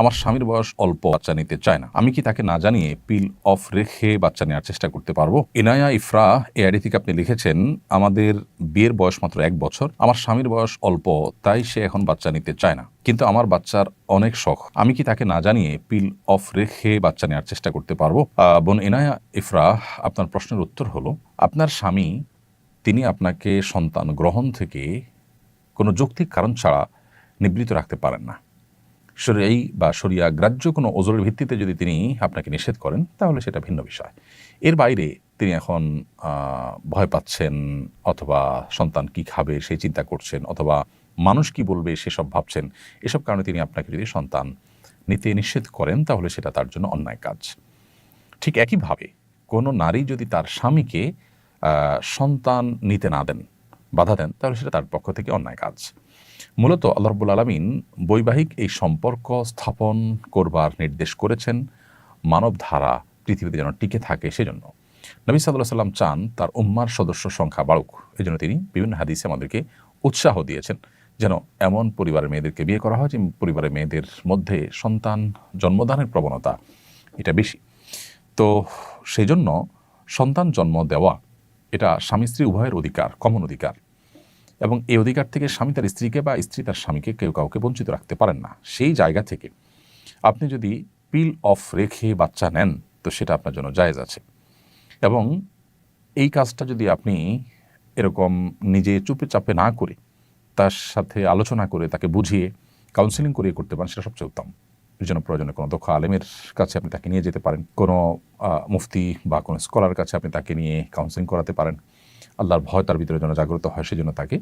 আমার স্বামীর বয়স অল্প, বাচ্চা নিতে চায় না। আমি কি তাকে না জানিয়ে পিল অফ রেখে বাচ্চা নেওয়ার চেষ্টা করতে পারব? ইনায়া ইফরা এ আইডি থেকে আপনি লিখেছেন, আমাদের বিয়ের বয়স মাত্র এক বছর। আমার স্বামীর বয়স অল্প, তাই সে এখন বাচ্চা নিতে চায় না। কিন্তু আমার বাচ্চার অনেক শখ। আমি কি তাকে না জানিয়ে পিল অফ রেখে বাচ্চা নেওয়ার চেষ্টা করতে পারব? বোন ইনায়া ইফরা, আপনার প্রশ্নের উত্তর হলো, আপনার স্বামী, তিনি আপনাকে সন্তান গ্রহণ থেকে কোনো যৌক্তিক কারণ ছাড়া নিবৃত রাখতে পারেন না। শরিয়াই বা শরিয়া গ্রাহ্য কোনো ওজোরের ভিত্তিতে যদি তিনি আপনাকে নিষেধ করেন, তাহলে সেটা ভিন্ন বিষয়। এর বাইরে তিনি এখন ভয় পাচ্ছেন অথবা সন্তান কি খাবে সেই চিন্তা করছেন অথবা মানুষ কি বলবে, সেসব ভাবছেন, এসব কারণে তিনি আপনাকে যদি সন্তান নিতে নিষেধ করেন, তাহলে সেটা তার জন্য অন্যায় কাজ। ঠিক একইভাবে কোনো নারী যদি তার স্বামীকে সন্তান নিতে না দেন বাধা দেন, তাহলে সেটা তার পক্ষ থেকে অন্যায় কাজ। মূলত আল্লাহ রব্বুল আলমিন বৈবাহিক এই সম্পর্ক স্থাপন করবার নির্দেশ করেছেন মানব ধারা পৃথিবীতে যেন টিকে থাকে সেজন্য। নবী সাল্লাহ সাল্লাম চান তার উম্মার সদস্য সংখ্যা বাড়ুক এই জন্য তিনি বিভিন্ন হাদিসে আমাদেরকে উৎসাহ দিয়েছেন যেন এমন পরিবারের মেয়েদেরকে বিয়ে করা হয় যে পরিবারের মেয়েদের মধ্যে সন্তান জন্মদানের প্রবণতা এটা বেশি। তো সেই জন্য সন্তান জন্ম দেওয়া এটা স্বামী স্ত্রী উভয়ের অধিকার কমন অধিকার। এবং এই অধিকার থেকে স্বামী তার স্ত্রীকে বা স্ত্রী তার স্বামীকে কেউ কাউকে বঞ্চিত রাখতে পারেন না। সেই জায়গা থেকে আপনি যদি পিল অফ রেখে বাচ্চা নেন, তো সেটা আপনার জন্য জায়েজ আছে। এবং এই কাজটা যদি আপনি এরকম নিজে চুপে চাপে না করে, তার সাথে আলোচনা করে, তাকে বুঝিয়ে কাউন্সিলিং করিয়ে করতে পারেন, সেটা সবচেয়ে উত্তম। এর জন্য প্রয়োজনে কোনো দক্ষ আলেমের কাছে আপনি তাকে নিয়ে যেতে পারেন, কোনো মুফতি বা কোনো স্কলার কাছে আপনি তাকে নিয়ে কাউন্সিলিং করাতে পারেন। আল্লাহর ভয় তার ভিতরে যেন জাগ্রত হয় সেজন্য তাকে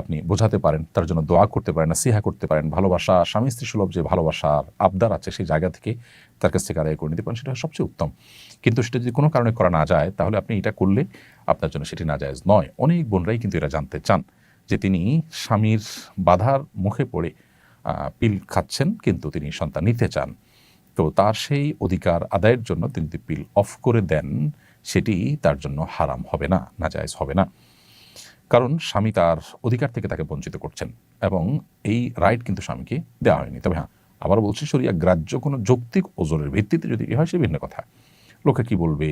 আপনি বোঝাতে পারেন, তার জন্য দোয়া করতে পারেন সিহা করতে পারেন, ভালোবাসা, স্বামী স্ত্রী সুলভ যে ভালোবাসার আবদার আছে সেই জায়গা থেকে তার কাছ থেকে আদায় করে নিতে পারেন, সেটা সবচেয়ে উত্তম। কিন্তু সেটা যদি কোনো কারণে করা না যায়, তাহলে আপনি এটা করলে আপনার জন্য সেটি না নয়। অনেক বোনরাই কিন্তু এটা জানতে চান যে তিনি স্বামীর বাধার মুখে পড়ে পিল খাচ্ছেন, কিন্তু তিনি সন্তান নিতে চান। তো তার সেই অধিকার আদায়ের জন্য তিনি যদি পিল অফ করে দেন, সেটি তার জন্য হারাম হবে না, নাজায়জ হবে না। কারণ স্বামী তার অধিকার থেকে তাকে বঞ্চিত করছেন এবং এই রাইট কিন্তু স্বামীকে দেওয়া হয়নি। তবে হ্যাঁ আবার বলছি, শরিয়া গ্রাহ্য কোনো যৌক্তিক ওজনের ভিত্তিতে যদি হয়, সে ভিন্ন কথা। লোকে কি বলবে,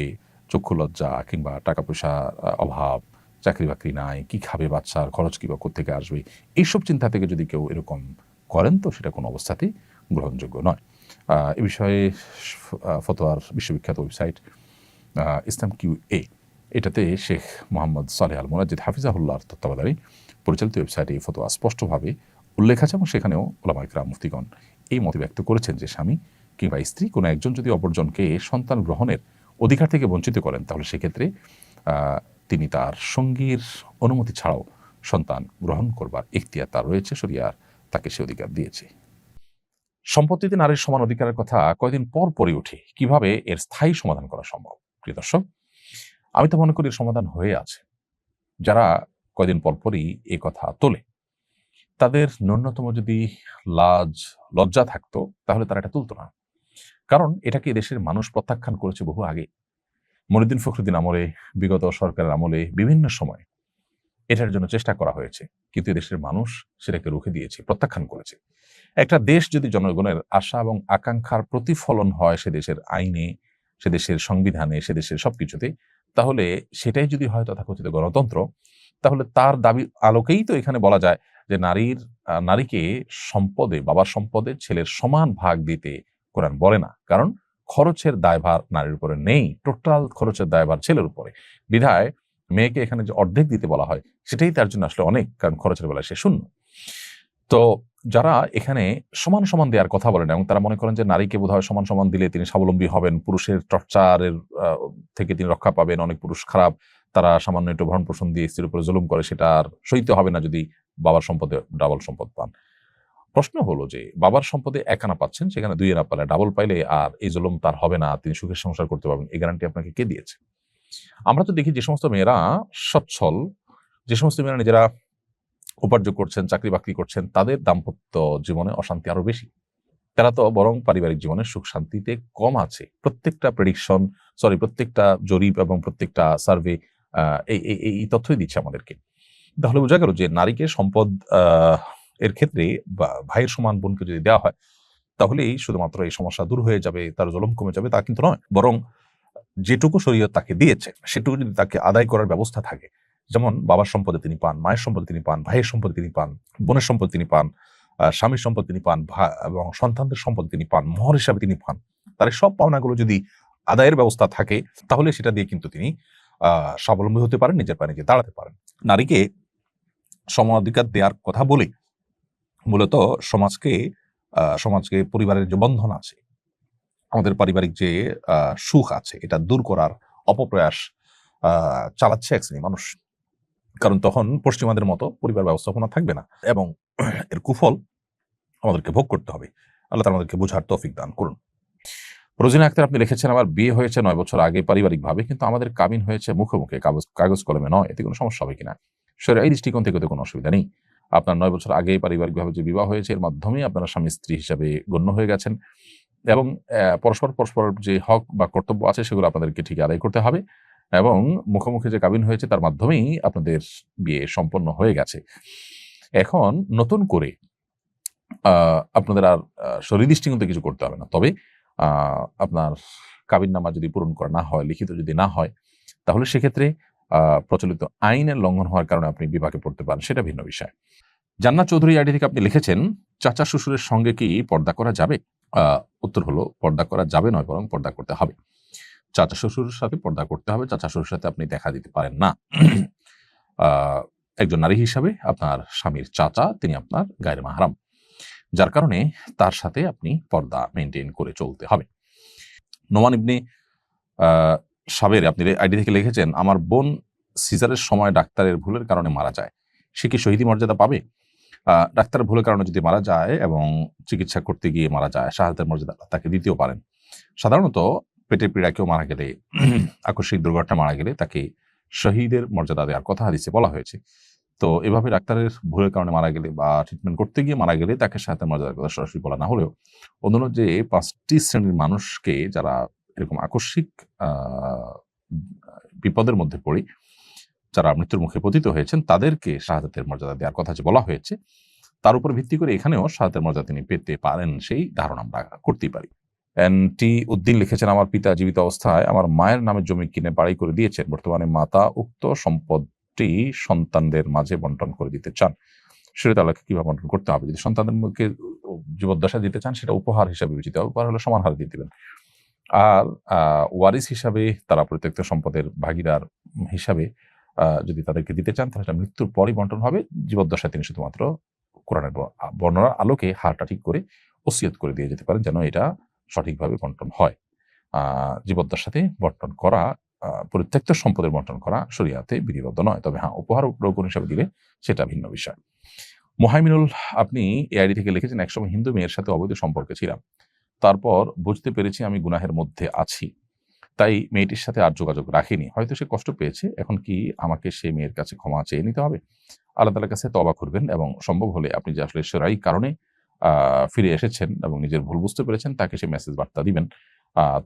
চক্ষু লজ্জা কিংবা টাকা পয়সার অভাব চাকরি বাকরি নাই, কি খাবে বাচ্চার, খরচ কিংবা কোথেকে আসবে? এইসব চিন্তা থেকে যদি কেউ এরকম করেন, তো সেটা কোনো অবস্থাতেই গ্রহণযোগ্য নয়। এ বিষয়ে ফতোয়ার বিশ্ববিখ্যাত ওয়েবসাইট ইসলাম কিউ এ, এটাতে শেখ মোহাম্মদ সালেহ আল মোনাজিদ হাফিজাহুল্লাহর তত্ত্বাবধানে পরিচালিত ওয়েবসাইটে এই ফতোয়া স্পষ্টভাবে উল্লেখ আছে এবং সেখানেও ওলামা ইকরাম মুফতিগণ এই মত ব্যক্ত করেছেন যে স্বামী কিংবা স্ত্রী কোনো একজন যদি অপরজনকে সন্তান গ্রহণের অধিকার থেকে বঞ্চিত করেন, তাহলে সেক্ষেত্রে তিনি তার সঙ্গীর অনুমতি ছাড়াও সন্তান গ্রহণ করবার ইখতিয়ার তার রয়েছে, শরিয়ার তাকে সে অধিকার দিয়েছে। সম্পত্তিতে নারীর সমান অধিকারের কথা কয়দিন পর পরে উঠে, কীভাবে এর স্থায়ী সমাধান করা সম্ভব? প্রিয় দর্শক, আমি তো মনে করি সমাধান হয়ে আছে। যারা কয়দিন পর পরই এই কথা তোলে, তাদের ন্যূনতম যদি লাজ, লজ্জা থাকতো, তাহলে তারা এটা তুলতো না। কারণ এটাকে দেশের মানুষ প্রত্যাখ্যান করেছে বহু আগে? মনিদ্দিন ফখরুদ্দিন আমলে, বিগত সরকারের আমলে বিভিন্ন সময় এটার জন্য চেষ্টা করা হয়েছে। কিন্তু দেশের মানুষ সেটাকে রুখে দিয়েছে, প্রত্যাখ্যান করেছে। একটা দেশ যদি জনগণের আশা এবং আকাঙ্ক্ষার প্রতিফলন হয় সে দেশের আইনে, সে দেশের সংবিধানে, সে দেশের সবকিছুতে, তাহলে সেটাই যদি হয় তথাকথিত গণতন্ত্র, তাহলে তার দাবি আলোকেই তো এখানে বলা যায় যে নারীর নারীকে সম্পদে, বাবার সম্পদে ছেলের সমান ভাগ দিতে কোরআন বলে না। কারণ খরচের দায়ভার নারীর উপরে নেই, টোটাল খরচের দায়ভার ছেলের উপরে। বিধায় মেয়েকে এখানে যে অর্ধেক দিতে বলা হয়, সেটাই তার জন্য আসলে অনেক, কারণ খরচের বেলায় সে শূন্য। তো যারা এখানে সমান সমান দেওয়ার কথা বলেন এবং তারা মনে করেন যে নারীকে বোধহয় সমান সমান দিলে তিনি স্বাবলম্বী হবেন, পুরুষের টর্চারের থেকে তিনি রক্ষা পাবেন, অনেক পুরুষ খারাপ, তারা সামান্য একটু ভরণ পোষণ দিয়ে স্ত্রীর উপরে জুলুম করে, সেটা আর সইতে হবে না যদি বাবার সম্পদে ডাবল সম্পদ পান। প্রশ্ন হলো যে, বাবার সম্পদে এক আনা পাচ্ছেন, সেখানে দুই আনা পালে ডাবল পাইলে আর এই জুলুম তার হবে না, তিনি সুখের সংসার করতে পারবেন, এই গ্যারান্টি আপনাকে কে দিয়েছে? আমরা তো দেখি যে সমস্ত মেয়েরা সচ্ছল, যে সমস্ত মেয়েরা নিজেরা উপার্জন করছেন, চাকরি বাকরি করছেন, তাদের দাম্পত্য জীবনে অশান্তি আরও বেশি। তারা তো বরং পারিবারিক জীবনে সুখ শান্তিতে কম আছে। প্রত্যেকটা প্রেডিকশন সরি প্রত্যেকটা জরিপ এবং প্রত্যেকটা সার্ভে এই তথ্যই দিচ্ছে আমাদেরকে। তাহলে বোঝা গেল যে নারীকে সম্পদ এর ক্ষেত্রে ভাইয়ের সমান বোনকে যদি দেওয়া হয়, তাহলেই শুধুমাত্র এই সমস্যা দূর হয়ে যাবে, তার জলম কমে যাবে তা কিন্তু নয়। বরং যেটুকু শরীয়ত তাকে দিয়েছে, সেটুকু যদি তাকে আদায় করার ব্যবস্থা থাকে, যেমন বাবার সম্পদে তিনি পান, মায়ের সম্পদে তিনি পান, ভাইয়ের সম্পদে তিনি পান, বোনের সম্পদ তিনি পান স্বামীর সম্পদ তিনি পান এবং সন্তানদের সম্পদ তিনি পান, মহর হিসাবে তিনি পান তার সব পাওনাগুলো যদি আদায়ের ব্যবস্থা থাকে, তাহলে সেটা দিয়ে কিন্তু তিনি স্বাবলম্বী হতে পারেন, নিজের পায়ে নিজে দাঁড়াতে পারেন। নারীকে সমাধিকার দেওয়ার কথা বলে মূলত সমাজকে সমাজকে, পরিবারের যে বন্ধন আছে আমাদের পারিবারিক যে সুখ আছে, এটা দূর করার অপপ্রয়াস চালাচ্ছে এক শ্রেণি মানুষ। কারণ তখন পশ্চিমাদের মতো পরিবার ব্যবস্থাপনা থাকবে না এবং এর কুফল আমাদেরকে ভোগ করতে হবে। আল্লাহ আমাদেরকে বোঝার তৌফিক দান করুন। রোজিনা আক্তার, আপনি লিখেছেন, আমার বিয়ে হয়েছে নয় বছর আগে পারিবারিকভাবে, কিন্তু আমাদের কাবিন হয়েছে মুখে মুখে, কাগজ কাগজ কলমে নয়। এতে কোনো সমস্যা হবে কিনা? শরীর এই দৃষ্টিকোণ থেকে তো কোনো অসুবিধা নেই। আপনার নয় বছর আগে পারিবারিকভাবে যে বিবাহ হয়েছে, এর মাধ্যমে আপনারা স্বামী স্ত্রী হিসাবে গণ্য হয়ে গেছেন। এবং পরস্পর পরস্পর যে হক বা কর্তব্য আছে সেগুলো আপনাদেরকে ঠিক আদায় করতে হবে এবং মুখোমুখি যে কাবিন হয়েছে তার মাধ্যমেই আপনাদের বিয়ে সম্পন্ন হয়ে গেছে। এখন নতুন করে আপনাদের আর আহ, শরীর দৃষ্টিকোণ কিছু করতে হবে না। তবে আপনার কাবিন নামা যদি পূরণ করা না হয় লিখিত যদি না হয় তাহলে সেক্ষেত্রে প্রচলিত আইনের লঙ্ঘন হওয়ার কারণে আপনি বিভাগে পড়তে পারেন। সেটা ভিন্ন বিষয়। জান্নাত চৌধুরী আইডি থেকে আপনি লিখেছেন চাচা শ্বশুরের সঙ্গে কি পর্দা করা যাবে? উত্তর হলো পর্দা করা যাবে নয়, বরং পর্দা করতে হবে। চাচা শ্বশুরের সাথে পর্দা করতে হবে, চাচা শ্বশুরের সাথে আপনি দেখা দিতে পারেন না। একজন নারী হিসাবে আপনার স্বামীর চাচা, তিনি আপনার গায়ের মাহারাম, যার কারণে তার সাথে আপনি পর্দা মেনটেন করে চলতে হবে। নোমান ইবনে সাবের, আপনি আইডি থেকে লিখেছেন, আমার বোন সিজারের সময় ডাক্তারের ভুলের কারণে মারা যায়। সে কি শহীদি মর্যাদা পাবে? আহ, ডাক্তারের ভুলের কারণে যদি মারা যায় এবং চিকিৎসা করতে গিয়ে মারা যায় শাহাদাতের মর্যাদা তাকে দিতেও পারেন। সাধারণত পেটের পীড়া কেউ মারা গেলে আকস্মিক দুর্ঘটনা মারা গেলে তাকে শহীদের মর্যাদা দেওয়ার কথা হাদিসে বলা হয়েছে। তো এভাবে ডাক্তারের ভুলের কারণে মারা গেলে বা ট্রিটমেন্ট করতে গিয়ে মারা গেলে তাকে শাহাদাতের মর্যাদার কথা সরাসরি বলা না হলেও অন্যান্য যে পাঁচটি শ্রেণির মানুষকে যারা এরকম আকস্মিক বিপদের মধ্যে পড়ি যারা মৃত্যুর মুখে পতিত হয়েছেন, তাদেরকে শাহাদাতের মর্যাদা দেওয়ার কথা যে বলা হয়েছে, তার উপর ভিত্তি করে এখানেও শাহাদাতের মর্যাদা তিনি পেতে পারেন সেই ধারণা আমরা করতেই পারি। টি উদ্দিন লিখেছেন, আমার পিতা জীবিত অবস্থায় আমার মায়ের নামে জমি কিনে বাড়ি করে দিয়েছেন। বর্তমানে মাতা উক্ত সম্পদটি সন্তানদের মাঝে বন্টন করে দিতে চান। সেটা তাহলে কীভাবে বন্টন করতে হবে? যদি সন্তানদের মুখে জীবদ্দশা দিতে চান, সেটা উপহার হিসাবে বিবেচিত হবে। উপহার হলে সমান হারে দিয়ে দিবেন। আর ওয়ারিস হিসাবে তারা প্রত্যেকটা সম্পদের ভাগিদার হিসাবে যদি তাদেরকে দিতে চান, তাহলে মৃত্যুর পরই বন্টন হবে। জীবদ্দশায় তিনি শুধুমাত্র কোরআনের বর্ণনার আলোকে হারটা ঠিক করে ওসিয়ত করে দিয়ে যেতে পারেন, যেন এটা সঠিকভাবে বন্টন হয়। জীবদ্দশাতে বন্টন করা পরিত্যক্ত সম্পদের বন্টন করা শরিয়াতে বিধিবদ্ধ নয়। তবে হ্যাঁ উপহার রোপণ হিসাবে দিলে সেটা ভিন্ন বিষয়। মোহাইমিনুল, আপনি এআইডি থেকে লিখেছেন, একসময় হিন্দু মেয়ের সাথে অবৈধ সম্পর্কে ছিলাম। তারপর বুঝতে পেরেছি আমি গুনাহের মধ্যে আছি। তাই মেয়েটির সাথে আর যোগাযোগ রাখিনি। হয়তো সে কষ্ট পেয়েছে। এখন কি আমাকে সেই মেয়ের কাছে ক্ষমা চেয়ে নিতে হবে? আল্লাহ তালার কাছে তবা করবেন এবং সম্ভব হলে আপনি যে আসলে সেরাই কারণে ফিরে এসেছেন এবং নিজের ভুল বুঝতে পেরেছেন, তাকে সে মেসেজ বার্তা দিবেন।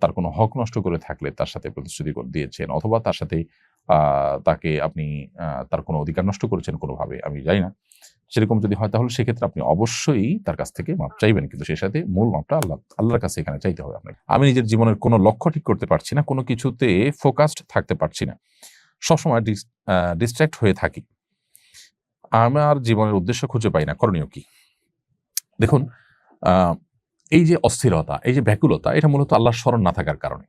তার কোনো হক নষ্ট করে থাকলে তার সাথে প্রতিশ্রুতি দিয়েছেন অথবা তার সাথে তাকে আপনি তার কোনো অধিকার নষ্ট করেছেন কোনোভাবে, আমি জানি না। সেরকম যদি হয় তাহলে সেক্ষেত্রে আপনি অবশ্যই তার কাছ থেকে মাপ চাইবেন, কিন্তু সেই সাথে মূল মাপটা আল্লাহ, আল্লাহর কাছে এখানে চাইতে হবে আপনাকে। আমি নিজের জীবনের কোনো লক্ষ্য ঠিক করতে পারছি না, কোনো কিছুতে ফোকাসড থাকতে পারছি না। সবসময় ডিস্ট্র্যাক্ট হয়ে থাকি। আমার জীবনের উদ্দেশ্য খুঁজে পাই না, করণীয় কি? দেখুন এই যে অস্থিরতা, এই যে ব্যাকুলতা, এটা মূলত আল্লাহর স্মরণ না থাকার কারণে।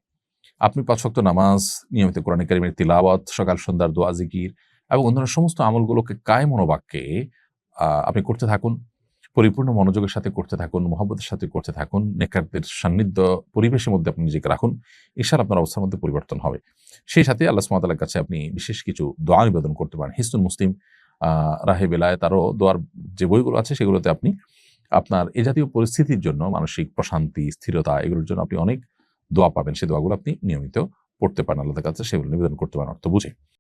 আপনি পাঁচ ওয়াক্ত নামাজ, নিয়মিত কোরআন কারিমের তিলাওয়াত, সকাল, সন্ধ্যার দোয়া, জিকির এবং অন্যান্য সমস্ত আমলগুলোকে কায় মনোবাক্যে আপনি করতে থাকুন। পরিপূর্ণ মনোযোগের সাথে করতে থাকুন, মহব্বতের সাথে করতে থাকুন নেকারদের সান্নিধ্য পরিবেশের মধ্যে আপনি নিজেকে রাখুন। ঈশ্বর আপনার অবস্থার মধ্যে পরিবর্তন হবে। সেই সাথে আল্লাহ সুমাতালার কাছে আপনি বিশেষ কিছু দোয়া নিবেদন করতে পারেন। হিস্তুন মুসলিম রাহে বেলায় তারও দোয়ার যে বইগুলো আছে সেগুলোতে আপনি আপনার এ জাতীয় পরিস্থিতির জন্য, মানসিক প্রশান্তি, স্থিরতা, এগুলোর জন্য আপনি অনেক দোয়া পাবেন। সেই দোয়াগুলো আপনি নিয়মিত পড়তে পারেন। আল্লাহ কাছে সেগুলো নিবেদন করতে পারেন। অর্থ বুঝে।